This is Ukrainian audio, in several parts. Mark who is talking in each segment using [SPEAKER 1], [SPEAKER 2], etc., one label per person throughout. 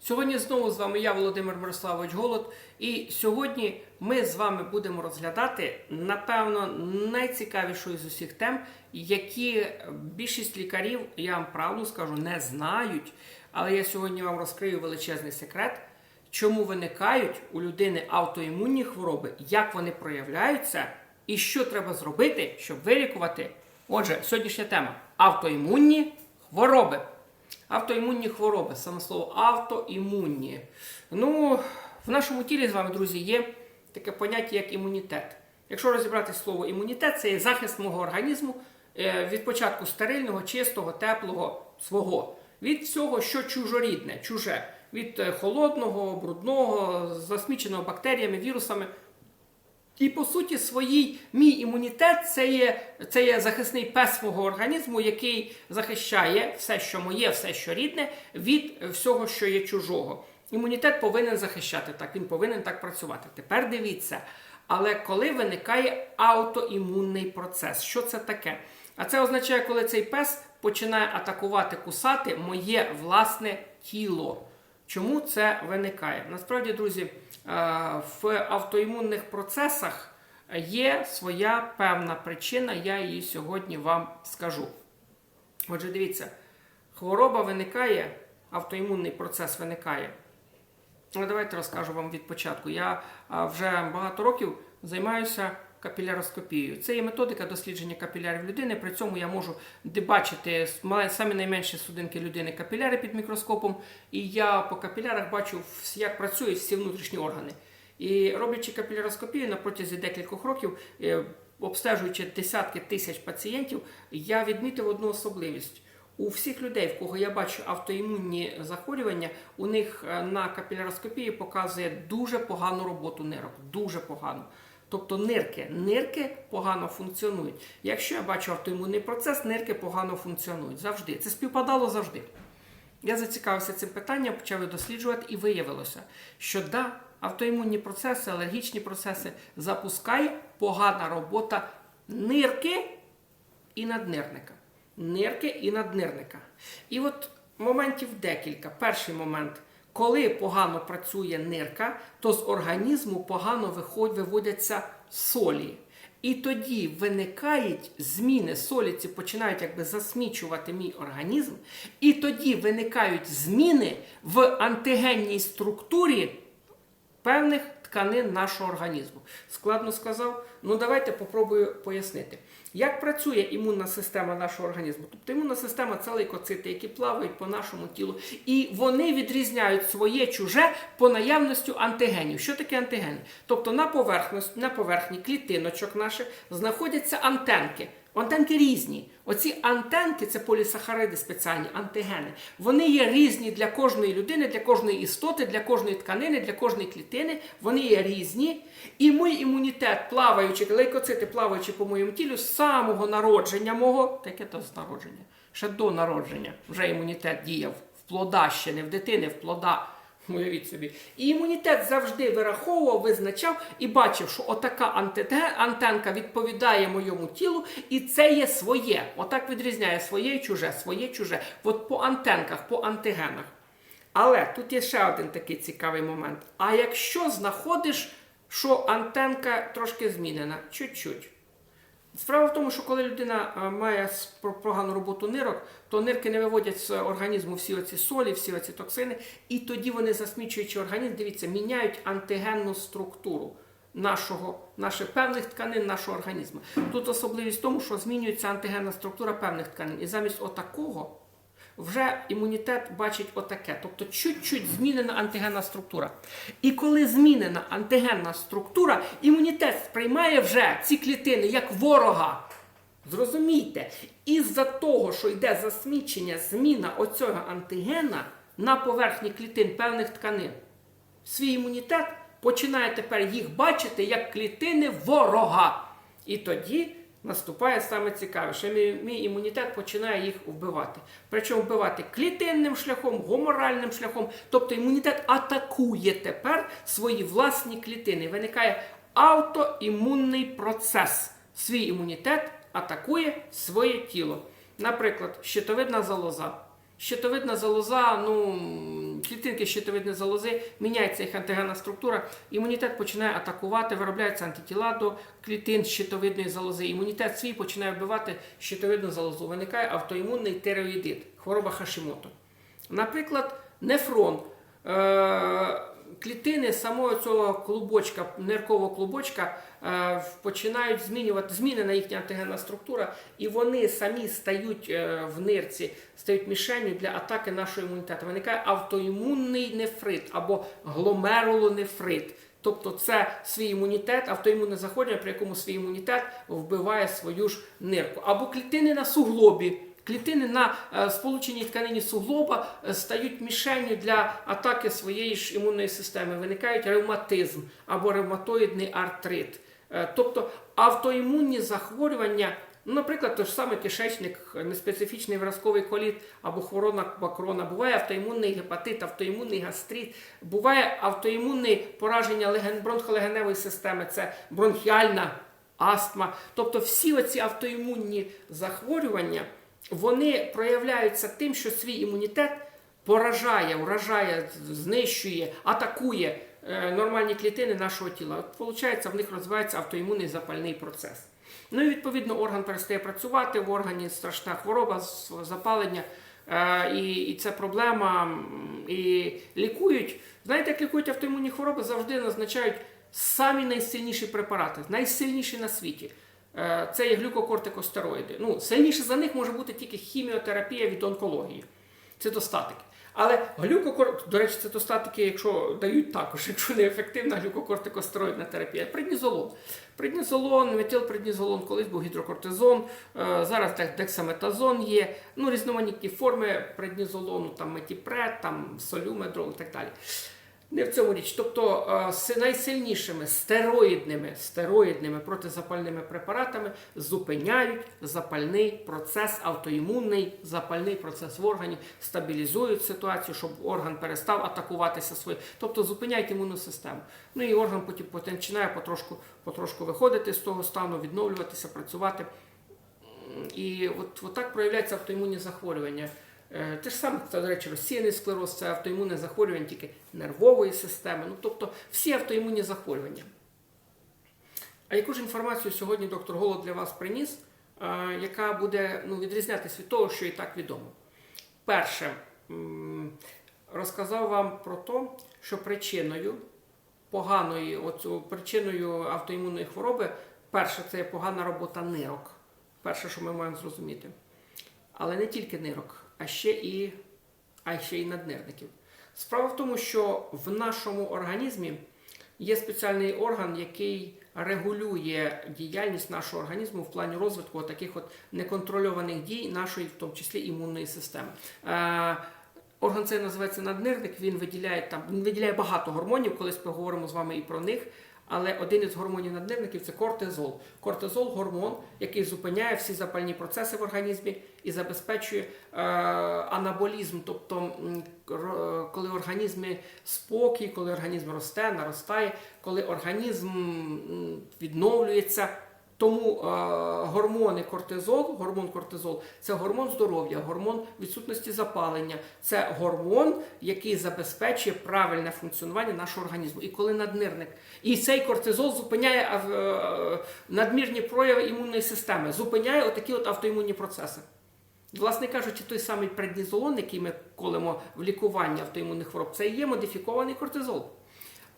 [SPEAKER 1] Сьогодні знову з вами я, Володимир Мирославович Голод, і сьогодні ми з вами будемо розглядати, напевно, найцікавішу з усіх тем, які більшість лікарів, я вам правду скажу, не знають. Але я сьогодні вам розкрию величезний секрет, чому виникають у людини автоімунні хвороби, як вони проявляються, і що треба зробити, щоб вилікувати. Отже, сьогоднішня тема автоімунні хвороби. Автоімунні хвороби, саме слово автоімунні. Ну, в нашому тілі з вами, друзі, є таке поняття, як імунітет. Якщо розібрати слово імунітет, це є захист мого організму е, від початку стерильного, чистого, теплого свого, від всього, що чужорідне, чуже, від е, холодного, брудного, засміченого бактеріями, вірусами. І по суті, своїй мій імунітет це є, це є захисний пес мого організму, який захищає все, що моє, все, що рідне, від всього, що є чужого. Імунітет повинен захищати так, він повинен так працювати. Тепер дивіться. Але коли виникає аутоімунний процес, що це таке? А це означає, коли цей пес починає атакувати, кусати моє власне тіло. Чому це виникає? Насправді, друзі, е, в автоімунних процесах є своя певна причина, я її сьогодні вам скажу. Отже, дивіться, хвороба виникає, автоімунний процес виникає. Ну, давайте розкажу вам від початку. Я вже багато років займаюся капіляроскопією. Це є методика дослідження капілярів людини. При цьому я можу бачити самі найменші судинки людини капіляри під мікроскопом, і я по капілярах бачу, як працюють всі внутрішні органи. І роблячи капіляроскопію на протязі декількох років, е, обстежуючи десятки тисяч пацієнтів, я відмітив одну особливість. У всіх людей, в кого я бачу автоімунні захворювання, у них е, на капіляроскопії показує дуже погану роботу нирок. Дуже погану. Тобто нирки, нирки погано функціонують. Якщо я бачу автоімунний процес, нирки погано функціонують завжди. Це співпадало завжди. Я зацікавився цим питанням, почав досліджувати, і виявилося, що да, автоімунні процеси, алергічні процеси запускає погана робота нирки і наднирника. Нирки і наднирника. І от моментів декілька. Перший момент. Коли погано працює нирка, то з організму погано виводяться солі. І тоді виникають зміни, солі ці починають якби засмічувати мій організм, і тоді виникають зміни в антигенній структурі певних тканин нашого організму. Складно сказав? Ну давайте попробую пояснити. Як працює імунна система нашого організму? Тобто імунна система це лейкоцити, які плавають по нашому тілу, і вони відрізняють своє чуже по наявності антигенів. Що таке антигени? Тобто на поверхні, на поверхні клітиночок наших знаходяться антенки. Антенки різні. Оці антенки це полісахариди спеціальні антигени. Вони є різні для кожної людини, для кожної істоти, для кожної тканини, для кожної клітини. Вони є різні. І мій імунітет, плаваючи, лейкоцити, плаваючи по моєму тілу, з самого народження мого, таке то з народження, ще до народження, вже імунітет діяв в плода ще, не в дитини, в плода. Уявіть собі. І імунітет завжди вираховував, визначав і бачив, що отака антенка відповідає моєму тілу, і це є своє. Отак відрізняє своє і чуже, своє чуже. От по антенках, по антигенах. Але тут є ще один такий цікавий момент. А якщо знаходиш, що антенка трошки змінена, чуть-чуть. Справа в тому, що коли людина е, має прогану роботу нирок, то нирки не виводять з організму всі оці солі, всі оці токсини, і тоді вони, засмічуючи організм, дивіться, міняють антигенну структуру нашого, наших певних тканин нашого організму. Тут особливість в тому, що змінюється антигенна структура певних тканин. І замість отакого вже імунітет бачить отаке, тобто чуть-чуть змінена антигенна структура. І коли змінена антигенна структура, імунітет сприймає вже ці клітини як ворога. Зрозумійте, із-за того, що йде засмічення, зміна оцього антигена на поверхні клітин певних тканин, свій імунітет починає тепер їх бачити як клітини ворога. І тоді наступає саме цікаве, що мій, мій імунітет починає їх вбивати. Причому вбивати клітинним шляхом, гоморальним шляхом. Тобто імунітет атакує тепер свої власні клітини. Виникає автоімунний процес. Свій імунітет атакує своє тіло. Наприклад, щитовидна залоза. Щитовидна залоза, ну, клітинки щитовидної залози, міняється їх антигенна структура, імунітет починає атакувати, виробляються антитіла до клітин щитовидної залози. Імунітет свій починає вбивати щитовидну залозу. Виникає автоімунний тиреоїдит, хвороба Хашимото. Наприклад, нефрон. Е, Клітини самого цього клубочка, ниркового клубочка, починають змінювати змінена їхня антигенна структура, і вони самі стають е, в нирці, стають мішенью для атаки нашого імунітету. Виникає автоімунний нефрит або гломерулонефрит. Тобто це свій імунітет, автоімунне захворювання, при якому свій імунітет вбиває свою ж нирку. Або клітини на суглобі. Клітини на е, сполученій тканині суглоба е, стають мішенью для атаки своєї ж імунної системи. Виникають ревматизм або ревматоїдний артрит. Е, тобто автоімунні захворювання, ну, наприклад, той ж самий кишечник, неспецифічний виразковий коліт або хвороба бакрона, буває автоімунний гепатит, автоімунний гастрит, буває автоімунне пораження леген, бронхолегеневої системи, це бронхіальна астма. Тобто всі оці автоімунні захворювання вони проявляються тим, що свій імунітет поражає, вражає, знищує, атакує е, нормальні клітини нашого тіла. От, Получається, в них розвивається автоімунний запальний процес. Ну і відповідно орган перестає працювати, в органі страшна хвороба, запалення. Е, І, і це проблема. І лікують. Знаєте, як лікують автоімунні хвороби, завжди назначають самі найсильніші препарати, найсильніші на світі. Е, Це є глюкокортикостероїди. Ну, сильніше за них може бути тільки хіміотерапія від онкології, цитостатики. Але глюкокор... до речі, цитостатики, якщо дають також, якщо не ефективна глюкокортикостероїдна терапія, преднізолон. Преднізолон, метилпреднізолон, колись був гідрокортизон, е, зараз дексаметазон є, ну, різноманітні форми преднізолону, там метіпред, там солюмедрол і так далі. Не в цьому річ. Тобто з найсильнішими стероїдними, стероїдними протизапальними препаратами зупиняють запальний процес, автоімунний запальний процес в органі, стабілізують ситуацію, щоб орган перестав атакуватися своєю. Тобто зупиняють імунну систему. Ну і орган потім починає потрошку, потрошку виходити з того стану, відновлюватися, працювати. І от, от так проявляються автоімунні захворювання. Е, Те ж саме, це, до речі, розсіяний склероз, це автоімунне захворювання тільки нервової системи. Ну, тобто всі автоімунні захворювання. А яку ж інформацію сьогодні доктор Голод для вас приніс, е, яка буде ну, відрізнятися від того, що і так відомо? Перше, розказав вам про те, що причиною поганої, оцю, причиною автоімунної хвороби, перше, це є погана робота нирок. Перше, що ми маємо зрозуміти. Але не тільки нирок, а ще і, а ще і наднирників. Справа в тому, що в нашому організмі є спеціальний орган, який регулює діяльність нашого організму в плані розвитку таких от неконтрольованих дій нашої, в тому числі імунної системи. Е, Орган цей називається наднирник. Він виділяє там він виділяє багато гормонів. Колись поговоримо з вами і про них. Але один із гормонів наднирників це кортизол. Кортизол гормон, який зупиняє всі запальні процеси в організмі і забезпечує е, анаболізм, тобто коли організм спокій, коли організм росте, наростає, коли організм відновлюється. Тому е, гормони кортизол, гормон кортизол це гормон здоров'я, гормон відсутності запалення, це гормон, який забезпечує правильне функціонування нашого організму. І коли наднирник, і цей кортизол зупиняє е, надмірні прояви імунної системи, зупиняє отакі от автоімунні процеси. Власне кажучи, той самий преднізолон, який ми колемо в лікуванні автоімунних хвороб, це і є модифікований кортизол.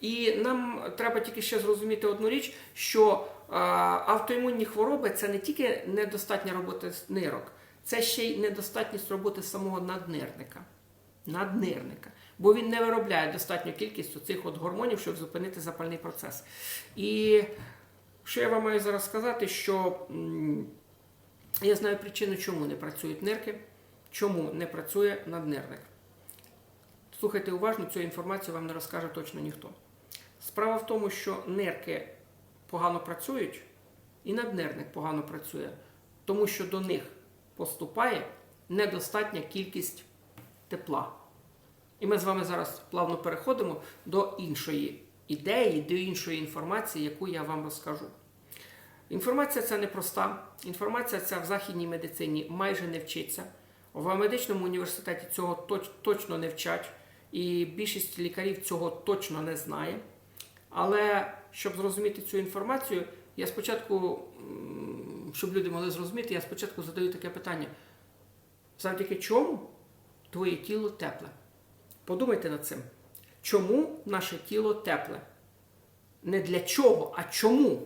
[SPEAKER 1] І нам треба тільки ще зрозуміти одну річ, що автоімунні хвороби це не тільки недостатня робота нирок, це ще й недостатність роботи самого наднирника. Наднирника. Бо він не виробляє достатню кількість цих от гормонів, щоб зупинити запальний процес. І що я вам маю зараз сказати, що я знаю причину, чому не працюють нирки, чому не працює наднирник. Слухайте уважно, цю інформацію вам не розкаже точно ніхто. Справа в тому, що нирки погано працюють, і наднирник погано працює, тому що до них поступає недостатня кількість тепла. І ми з вами зараз плавно переходимо до іншої ідеї, до іншої інформації, яку я вам розкажу. Інформація ця непроста. Інформація ця в західній медицині майже не вчиться. В медичному університеті цього точ- точно не вчать. і більшість лікарів цього точно не знає. Але щоб зрозуміти цю інформацію, я спочатку, щоб люди могли зрозуміти, я спочатку задаю таке питання: завдяки чому твоє тіло тепле? Подумайте над цим. Чому наше тіло тепле? Не для чого, а чому?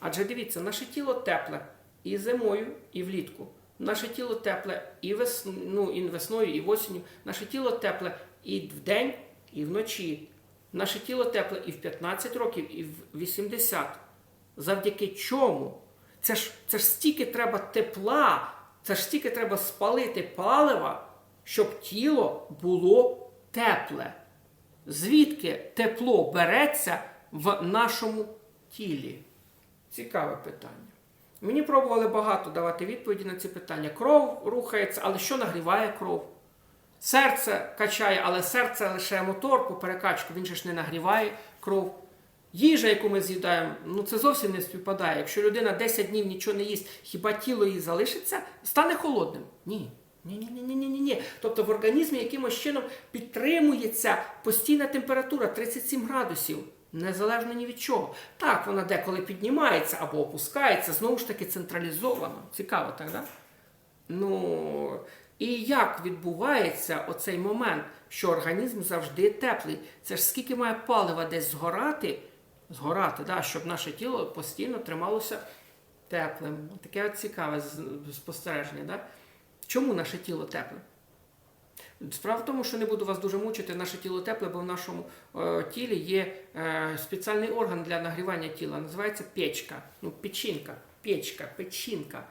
[SPEAKER 1] Адже дивіться, наше тіло тепле і зимою, і влітку. Наше тіло тепле і, вес... ну, і весною, і осінню. Наше тіло тепле і вдень, і вночі. Наше тіло тепле і в 15 років, і в 80. Завдяки чому? Це ж, це ж стільки треба тепла, це ж стільки треба спалити палива, щоб тіло було тепле. Звідки тепло береться в нашому тілі? Цікаве питання. Мені пробували багато давати відповіді на ці питання. Кров рухається, але що нагріває кров? Серце качає, але серце лише мотор по перекачку, він же ж не нагріває кров. Їжа, яку ми з'їдаємо, ну це зовсім не співпадає. Якщо людина 10 днів нічого не їсть, хіба тіло її залишиться, стане холодним? Ні. Ні, ні, ні, ні, ні, ні. Тобто в організмі якимось чином підтримується постійна температура 37 градусів, незалежно ні від чого. Так, вона деколи піднімається або опускається, знову ж таки централізовано. Цікаво, так, да? Ну, і як відбувається оцей момент, що організм завжди теплий? Це ж скільки має палива десь згорати, згорати, да, щоб наше тіло постійно трималося теплим. Таке цікаве спостереження. Да? Чому наше тіло тепле? Справа в тому, що не буду вас дуже мучити, наше тіло тепле, бо в нашому е, тілі є е, спеціальний орган для нагрівання тіла, називається печка. Ну, печінка, печка, печінка.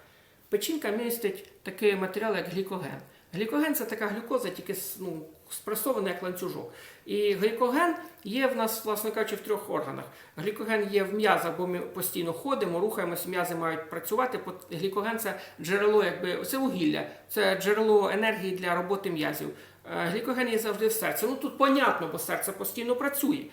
[SPEAKER 1] Печінка містить такий матеріал, як глікоген. Глікоген це така глюкоза, тільки ну, спресована як ланцюжок. І глікоген є в нас, власне кажучи, в трьох органах. Глікоген є в м'язах, бо ми постійно ходимо, рухаємося, м'язи мають працювати. Глікоген це джерело, якби це вугілля, це джерело енергії для роботи м'язів. Е, Глікоген є завжди в серці. Ну тут понятно, бо серце постійно працює.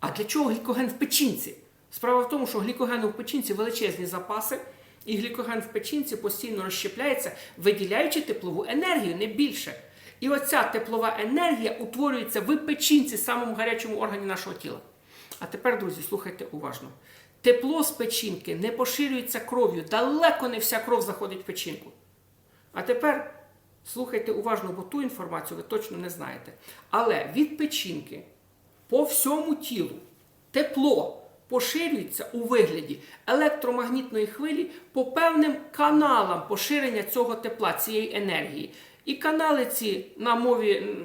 [SPEAKER 1] А для чого глікоген в печінці? Справа в тому, що глікогену в печінці величезні запаси, і глікоген в печінці постійно розщепляється, виділяючи теплову енергію, не більше. І оця теплова енергія утворюється в печінці, самому гарячому органі нашого тіла. А тепер, друзі, слухайте уважно. Тепло з печінки не поширюється кров'ю. Далеко не вся кров заходить в печінку. А тепер слухайте уважно, бо ту інформацію ви точно не знаєте. Але від печінки по всьому тілу тепло поширюється у вигляді електромагнітної хвилі по певним каналам поширення цього тепла, цієї енергії. І канали ці на мові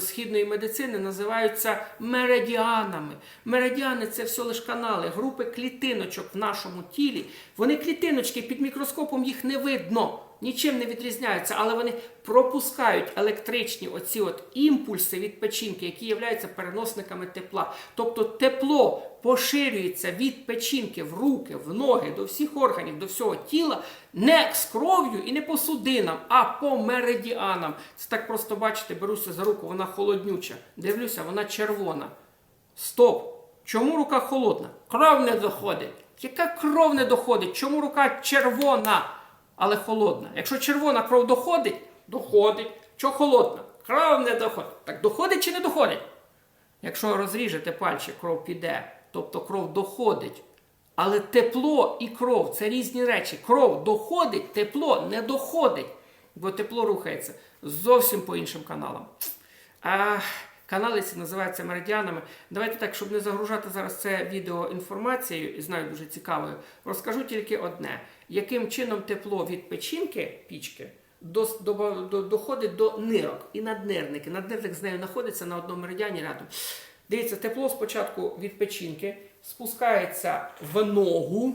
[SPEAKER 1] східної медицини називаються меридіанами. Меридіани це все лише канали, групи клітиночок в нашому тілі. Вони клітиночки під мікроскопом їх не видно, нічим не відрізняються, але вони пропускають електричні оці от імпульси від печінки, які являються переносниками тепла. Тобто тепло поширюється від печінки в руки, в ноги, до всіх органів, до всього тіла, не з кров'ю і не по судинам, а по меридіанам. Це так просто бачите, беруся за руку, вона холоднюча. Дивлюся, вона червона. Стоп! Чому рука холодна? Кров не доходить. Яка кров не доходить? Чому рука червона, але холодна? Якщо червона кров доходить, доходить. Чого холодна? Кров не доходить. Так доходить чи не доходить? Якщо розріжете пальчик, кров піде, тобто кров доходить. Але тепло і кров це різні речі. Кров доходить, тепло не доходить, бо тепло рухається зовсім по іншим каналам. А канали ці називаються меридіанами. Давайте так, щоб не загружати зараз це відео інформацією, і знаю дуже цікавою, розкажу тільки одне: яким чином тепло від печінки пічки до, до, до, доходить до нирок і наднирники. Наднирник з нею знаходиться на одному меридіані рядом. Дивіться, тепло спочатку від печінки спускається в ногу,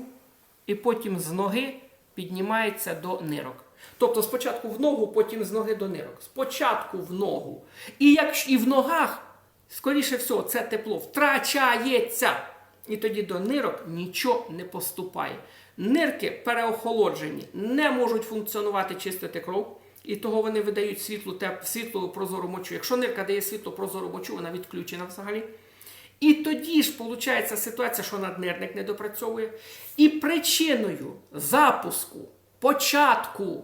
[SPEAKER 1] і потім з ноги піднімається до нирок. Тобто спочатку в ногу, потім з ноги до нирок. Спочатку в ногу. І як і в ногах, скоріше всього, це тепло втрачається. І тоді до нирок нічого не поступає. Нирки переохолоджені, не можуть функціонувати, чистити кров. І того вони видають світлу, теп, світлу прозору мочу. Якщо нирка дає світло прозору мочу, вона відключена взагалі. І тоді ж виходить ситуація, що наднирник не допрацьовує. І причиною запуску, початку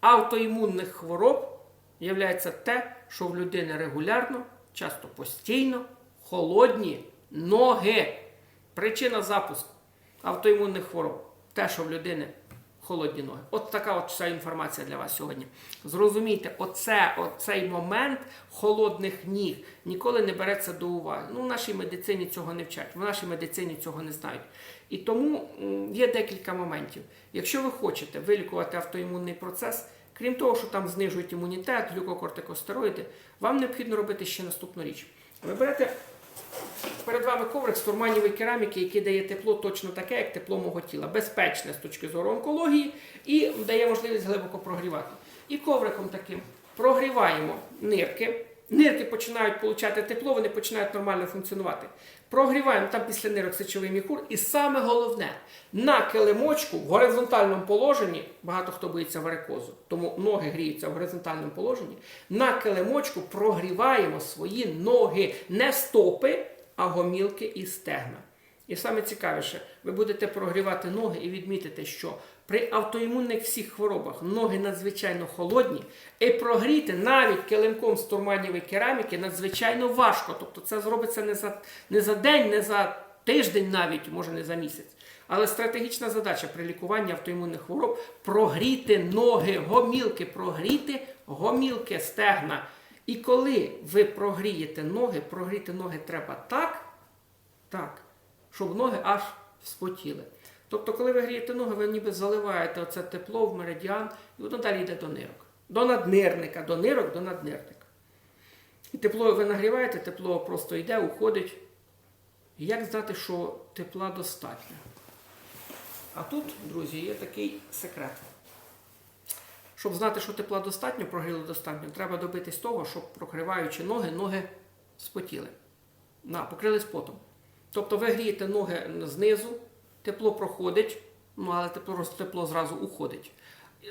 [SPEAKER 1] автоімунних хвороб є те, що в людини регулярно, часто постійно, холодні ноги. Причина запуску автоімунних хвороб. Те, що в людини холодні ноги. От така от вся інформація для вас сьогодні. Зрозумійте, оце, оцей момент холодних ніг ніколи не береться до уваги. Ну, в нашій медицині цього не вчать, в нашій медицині цього не знають. І тому є декілька моментів. Якщо ви хочете вилікувати автоімунний процес, крім того, що там знижують імунітет, глюкокортикостероїди, вам необхідно робити ще наступну річ. Ви берете Перед вами коврик з турманівої кераміки, який дає тепло точно таке, як тепло мого тіла. Безпечне з точки зору онкології і дає можливість глибоко прогрівати. І ковриком таким прогріваємо нирки. Нирки починають получати тепло, вони починають нормально функціонувати. Прогріваємо там після нирок сечовий міхур. І саме головне, на килимочку в горизонтальному положенні, багато хто боїться варикозу, тому ноги гріються в горизонтальному положенні. На килимочку прогріваємо свої ноги, не стопи, а гомілки і стегна. І саме цікавіше, ви будете прогрівати ноги і відмітите, що при автоімунних всіх хворобах ноги надзвичайно холодні, і прогріти навіть килимком з турманівої кераміки надзвичайно важко. Тобто це зробиться не за, не за день, не за тиждень навіть, може не за місяць. Але стратегічна задача при лікуванні автоімунних хвороб прогріти ноги, гомілки, прогріти гомілки, стегна. І коли ви прогрієте ноги, прогріти ноги треба так, так, щоб ноги аж вспотіли. Тобто, коли ви грієте ноги, ви ніби заливаєте оце тепло в меридіан, і воно далі йде до нирок. До наднирника, до нирок, до наднирника. І тепло ви нагріваєте, тепло просто йде, уходить. Як знати, що тепла достатньо? А тут, друзі, є такий секрет. Щоб знати, що тепла достатньо, прогріло достатньо, треба добитись того, щоб прокриваючи ноги, ноги спотіли. На, покрились потом. Тобто ви грієте ноги знизу, тепло проходить, ну але тепло, тепло зразу уходить.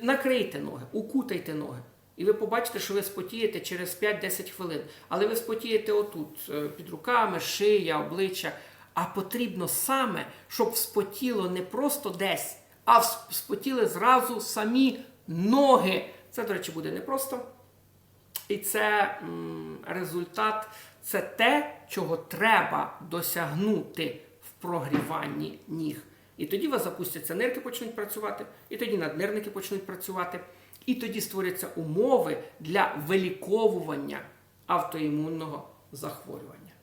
[SPEAKER 1] Накрийте ноги, укутайте ноги. І ви побачите, що ви спотієте через 5-10 хвилин. Але ви спотієте отут, е, під руками, шия, обличчя. А потрібно саме, щоб спотіло не просто десь, а спотіли зразу самі ноги. Це, до речі, буде непросто. І це м, результат, це те, чого треба досягнути в прогріванні ніг. І тоді у вас запустяться нирки, почнуть працювати, і тоді наднирники почнуть працювати, і тоді створяться умови для виліковування автоімунного захворювання.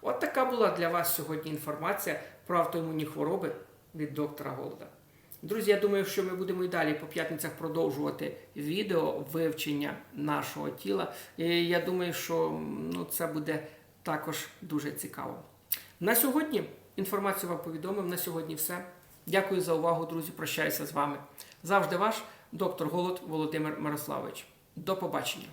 [SPEAKER 1] От така була для вас сьогодні інформація про автоімунні хвороби від доктора Голода. Друзі, я думаю, що ми будемо і далі по п'ятницях продовжувати відео вивчення нашого тіла. І я думаю, що ну, це буде також дуже цікаво. На сьогодні інформацію вам повідомив. На сьогодні все. Дякую за увагу, друзі. Прощаюся з вами. Завжди ваш доктор Голод Володимир Мирославович. До побачення.